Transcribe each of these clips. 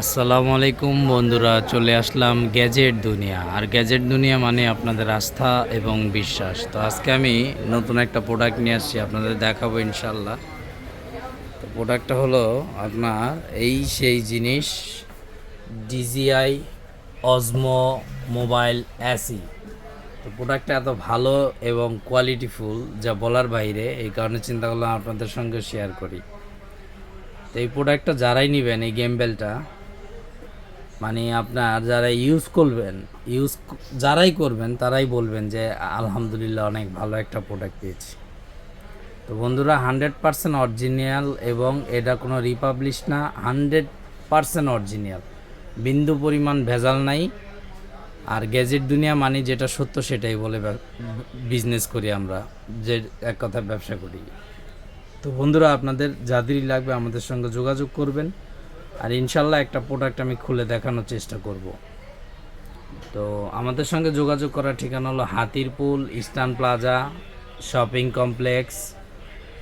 আসসালামু আলাইকুম বন্ধুরা, চলে আসলাম গ্যাজেট দুনিয়া। আর গ্যাজেট দুনিয়া মানে আপনাদের আস্থা এবং বিশ্বাস। তো আজকে আমি নতুন একটা প্রোডাক্ট নিয়ে আসছি, আপনাদের দেখাবো ইনশাল্লাহ তো প্রোডাক্টটা হলো আপনার এই সেই জিনিস ডিজিআই অজমো মোবাইল অ্যাসি তো প্রোডাক্টটা এত ভালো এবং কোয়ালিটিফুল যা বলার বাইরে, এই কারণে চিন্তা করলাম আপনাদের সঙ্গে শেয়ার করি। তো এই প্রোডাক্টটা যারাই নেবেন, এই গেম বেলটা মানে আপনার যারা ইউজ করবেন ইউজ যারাই করবেন, তারাই বলবেন যে, আলহামদুলিল্লাহ, অনেক ভালো একটা প্রোডাক্ট পেয়েছি। তো বন্ধুরা হান্ড্রেড পারসেন্ট অরিজিনাল এবং এটা কোনো রিপাবলিশ না হান্ড্রেড পারসেন্ট অরিজিনাল বিন্দু পরিমাণ ভেজাল নাই। আর গ্যাজেট দুনিয়া মানে যেটা সত্য, সেটাই বলে বিজনেস করি আমরা, যে এক কথা ব্যবসা করি। তো বন্ধুরা, আপনাদের যাদেরই লাগবে আমাদের সঙ্গে যোগাযোগ করবেন। আর ইনশাল্লাহ একটা প্রোডাক্ট আমি খুলে দেখানোর চেষ্টা করব। তো আমাদের সঙ্গে যোগাযোগ করার ঠিকানা হলো Hatirpul, eastern plaza, shopping complex,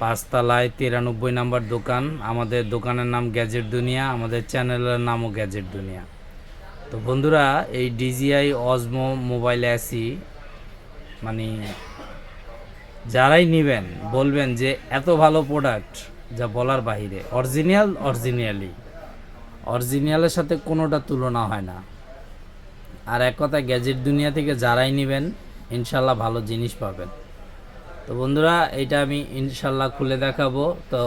পাঁচতলায় তিরানব্বই নাম্বার দোকান। আমাদের দোকানের নাম গ্যাজেট দুনিয়া, আমাদের চ্যানেলের নামও গ্যাজেট দুনিয়া। তো বন্ধুরা, এই ডিজিআই অজমো মোবাইল অ্যাসি মানে যারাই নেবেন, বলবেন যে এত ভালো প্রোডাক্ট যা বলার বাহিরে অরিজিনাল অরিজিনালি অরিজিনালের সাথে কোনোটা তুলনা হয় না। আর এক কথা গ্যাজেট দুনিয়া থেকে যারাই নেবেন, ইনশাল্লাহ ভালো জিনিস পাবেন। তো বন্ধুরা, এটা আমি ইনশাল্লাহ খুলে দেখাবো। তো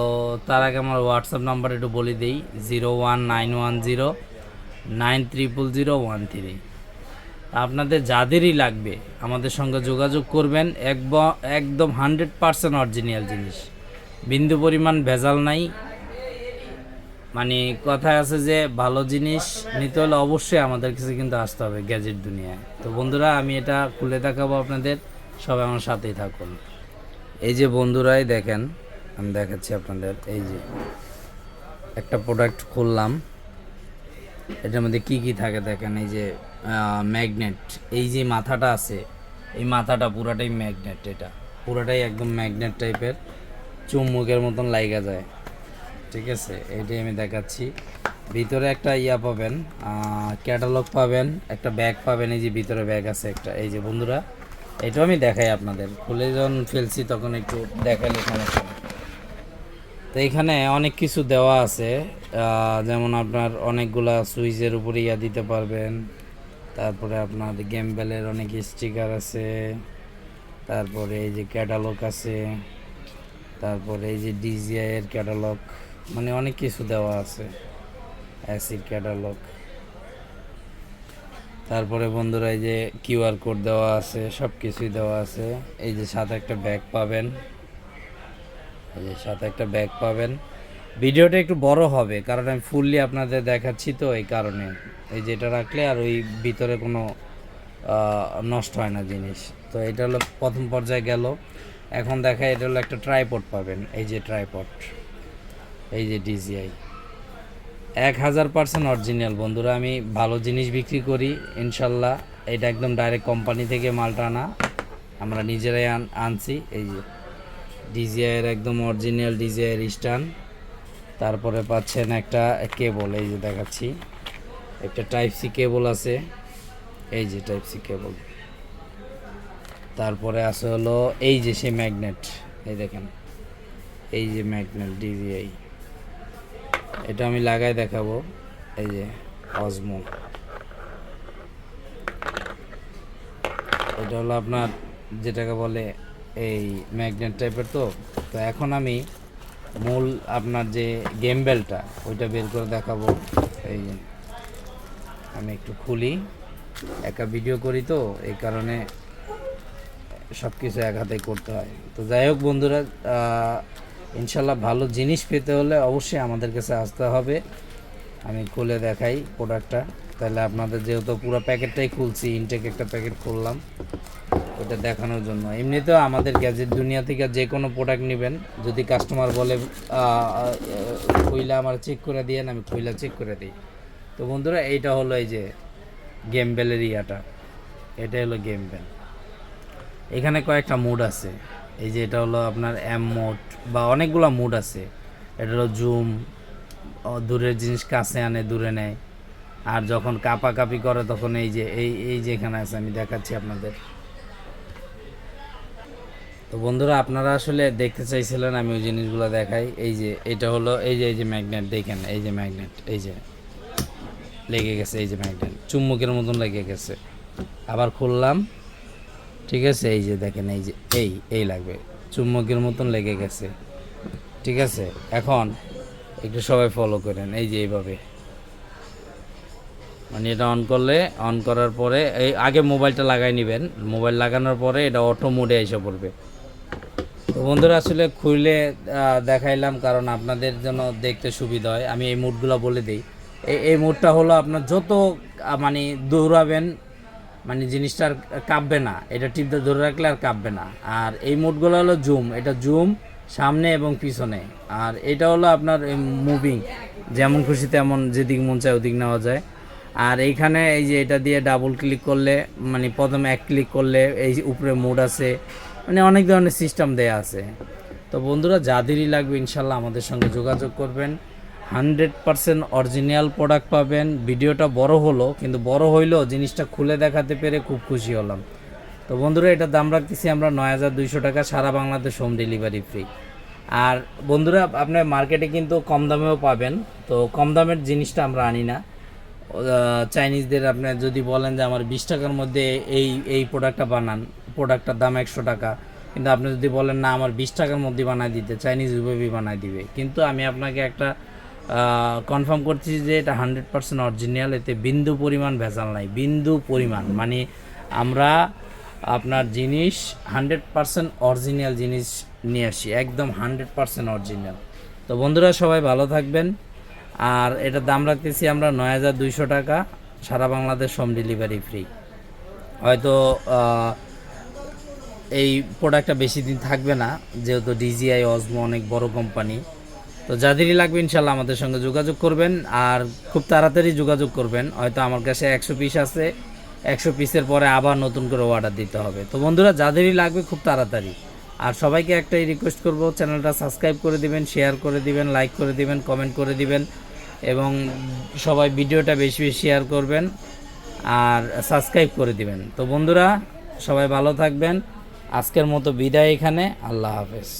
তার আগে আমার হোয়াটসঅ্যাপ নাম্বার একটু বলে দিই zero one nine one zero nine triple zero one three আপনাদের যাদেরই লাগবে, আমাদের সঙ্গে যোগাযোগ করবেন। একদম হান্ড্রেড পারসেন্ট অরিজিনাল জিনিস। বিন্দু পরিমাণ ভেজাল নাই। মানে কথায় আছে যে ভালো জিনিস নিতে হলে অবশ্যই আমাদের কাছে কিন্তু আসতে হবে গ্যাজেট দুনিয়ায়। তো বন্ধুরা, আমি এটা খুলে দেখাবো আপনাদের। সবাই আমার সাথেই থাকুন। এই যে বন্ধুরাই দেখেন, আমি দেখাচ্ছি আপনাদের। এই যে একটা প্রোডাক্ট খুললাম। এটার মধ্যে কি কি থাকে দেখেন? এই যে ম্যাগনেট এই যে মাথাটা আছে, এই মাথাটা পুরাটাই ম্যাগনেট এটা। পুরাটাই একদম ম্যাগনেট টাইপের চুম্বকের মতন লাইগা যায়। ঠিক আছে এইটাই আমি দেখাচ্ছি। ভিতরে একটা ইয়া পাবেন ক্যাটালগ পাবেন, একটা ব্যাগ পাবেন, এই যে ভিতরে ব্যাগ আছে একটা। এই যে বন্ধুরা, এটাও আমি দেখাই আপনাদের। খুলে যখন ফেলছি তখন একটু দেখালে সমস্যা তো এখানে অনেক কিছু দেওয়া আছে যেমন আপনার অনেকগুলা সুইচের উপরে ইয়া দিতে পারবেন। তারপরে আপনার গেম বেলের অনেক স্টিকার আছে। তারপরে এই যে ক্যাটালগ আছে। তারপরে এই যে ডিজিআই এর ক্যাটালগ মানে অনেক কিছু দেওয়া আছে। অ্যাসিড ক্যাটালগ তারপরে বন্ধুরা এই যে কিউআর কোড দেওয়া আছে সব কিছুই দেওয়া আছে। এই যে সাথে একটা ব্যাগ পাবেন। এই যে সাথে একটা ব্যাগ পাবেন। ভিডিওটা একটু বড় হবে, কারণ আমি ফুললি আপনাদের দেখাচ্ছি তো এই কারণে। এই যেটা রাখলে আর ওই ভিতরে কোনো নষ্ট হয় না জিনিস। তো এটা হলো প্রথম পর্যায়ে গেল। এখন দেখা এটা হলো একটা ট্রাইপড পাবেন। এই যে ট্রাইপড এই যে ডিজিআই এক হাজার পার্সেন্ট অরিজিনাল বন্ধুরা, আমি ভালো জিনিস বিক্রি করি, ইনশাল্লাহ। এটা একদম ডাইরেক্ট কোম্পানি থেকে মালটা আনা আমরা নিজেরাই আন- আনছি। এই যে ডিজিআইয়ের একদম অরিজিনাল ডিজিআইয়ের স্ট্যান্ড তারপরে পাচ্ছেন একটা কেবল এই যে দেখাচ্ছি। একটা টাইপ সি কেবল আছে। এই যে টাইপ সি কেবল তারপরে আছে হলো এই যে সেই ম্যাগনেট এই দেখেন। এই যে ম্যাগনেট ডিজিআই এটা আমি লাগাই দেখাবো। এই যে, অজমো। এটা হলো আপনার যেটাকে বলে এই ম্যাগনেট টাইপের তো। তো এখন আমি মূল আপনার যে গেম বেলটা, ওইটা বের করে দেখাবো। এই আমি একটু খুলি। একা ভিডিও করি তো, এই কারণে সব কিছু এক হাতে করতে হয়। তো যাই হোক বন্ধুরা ইনশাল্লাহ ভালো জিনিস পেতে হলে অবশ্যই আমাদের কাছে আসতে হবে। আমি খুলে দেখাই প্রোডাক্টটা তাহলে আপনাদের যেহেতু পুরো প্যাকেটটাই খুলছি ইনটেক একটা প্যাকেট খুললাম, ওটা দেখানোর জন্য। এমনিতেও আমাদের গ্যাজেট দুনিয়া থেকে যে কোনো প্রোডাক্ট নেবেন। যদি কাস্টমার বলে কইলা আমার চেক করে দিয়েন, আমি কইলা চেক করে দিই। তো বন্ধুরা, এইটা হলো এই যে গেম বেলের ইয়াটা। এটা হলো গেম বেল এখানে কয়েকটা মুড আছে। এই যে এটা হলো আপনার এম মোড বা অনেকগুলো মুড আছে। এটা হলো জুম দূরের জিনিস কাছে আনে, দূরে নেয়। আর যখন কাপাকাপি করে তখন এই যে, এই এই যে এখানে আছে, আমি দেখাচ্ছি আপনাদের। তো বন্ধুরা, আপনারা আসলে দেখতে চাইছিলেন আমি ওই জিনিসগুলো দেখাই। এই যে, এটা হলো, এই যে এই যে ম্যাগনেট দেখেন, এই যে ম্যাগনেট এই যে। লেগে গেছে, এই যে ম্যাগনেট চুম্বকের মতন লেগে গেছে। আবার খুললাম। ঠিক আছে? এই যে দেখেন, এই যে, এই এই লাগবে। চুম্বকের মতন লেগে গেছে। ঠিক আছে? এখন একটু সবাই ফলো করেন। এই যে এইভাবে। মানে এটা অন করলে অন করার পরে, এই আগে মোবাইলটা লাগাই নেবেন। মোবাইল লাগানোর পরে এটা অটো মোডে এসে পড়বে। তো বন্ধুরা, আসলে খুলে দেখাইলাম কারণ আপনাদের জন্য দেখতে সুবিধা হয়। আমি এই মুডগুলো বলে দিই। এই এই মুডটা হলো আপনার যত মানে দৌড়াবেন মানে জিনিসটা আর কাঁপবে না। এটা টিপতে ধরে রাখলে আর কাঁপবে না। আর এই মুডগুলো হলো জুম। এটা জুম, সামনে এবং পিছনে। আর এটা হলো আপনার মুভিং। যেমন খুশি তেমন যেদিক মন চায় ওদিক নেওয়া যায়। আর এইখানে এই যে এটা দিয়ে ডাবল ক্লিক করলে মানে প্রথমে এক ক্লিক করলে এই উপরে মুড আছে মানে অনেক ধরনের সিস্টেম দেয়া আছে। তো বন্ধুরা যাদেরই লাগবে ইনশাল্লাহ আমাদের সঙ্গে যোগাযোগ করবেন। হান্ড্রেড পারসেন্ট অরিজিনাল প্রোডাক্ট পাবেন। ভিডিওটা বড় হলো, কিন্তু বড় হইলেও জিনিসটা খুলে দেখাতে পেরে খুব খুশি হলাম। তো বন্ধুরা এটার দাম রাখতেছি আমরা নয় হাজার দুইশো টাকা, সারা বাংলাদেশ হোম ডেলিভারি ফ্রি আর বন্ধুরা আপনার মার্কেটে কিন্তু কম দামেও পাবেন। তো কম দামের জিনিসটা আমরা আনি না। চাইনিজদের আপনি যদি বলেন যে আমার বিশ টাকার মধ্যে এই এই প্রোডাক্টটা বানান, প্রোডাক্টটার দাম একশো টাকা। কিন্তু আপনি যদি বলেন না, আমার বিশ টাকার মধ্যে বানাই দিতে চাইনিজ ওইভাবেই বানাই দিবে। কিন্তু আমি আপনাকে একটা কনফার্ম করছি যে এটা হান্ড্রেড পার্সেন্ট অরিজিনাল এতে বিন্দু পরিমাণ ভেজাল নাই, বিন্দু পরিমাণ। মানে আমরা আপনার জিনিস হান্ড্রেড পার্সেন্ট অরিজিনাল জিনিস নিয়ে আসি, একদম হান্ড্রেড পার্সেন্ট অরিজিনাল তো বন্ধুরা, সবাই ভালো থাকবেন। আর এটার দাম রাখতেছি আমরা নয় হাজার দুইশো টাকা, সারা বাংলাদেশ হোম ডেলিভারি ফ্রি হয়তো এই প্রোডাক্টটা বেশি দিন থাকবে না, যেহেতু ডিজিআই অজমো অনেক বড় কোম্পানি তো যাদেরই লাগবে ইনশাল্লাহ আমাদের সঙ্গে যোগাযোগ করবেন আর খুব তাড়াতাড়ি যোগাযোগ করবেন। হয়তো আমার কাছে একশো পিস আছে, একশো পিসের পরে আবার নতুন করে অর্ডার দিতে হবে। তো বন্ধুরা, যাদেরই লাগবে খুব তাড়াতাড়ি। আর সবাইকে একটাই রিকোয়েস্ট করব, চ্যানেলটা সাবস্ক্রাইব করে দিবেন শেয়ার করে দিবেন লাইক করে দিবেন কমেন্ট করে দিবেন এবং সবাই ভিডিওটা বেশি বেশি শেয়ার করবেন আর সাবস্ক্রাইব করে দিবেন। তো বন্ধুরা, সবাই ভালো থাকবেন। আজকের মতো বিদায় এখানে। আল্লাহ হাফেজ।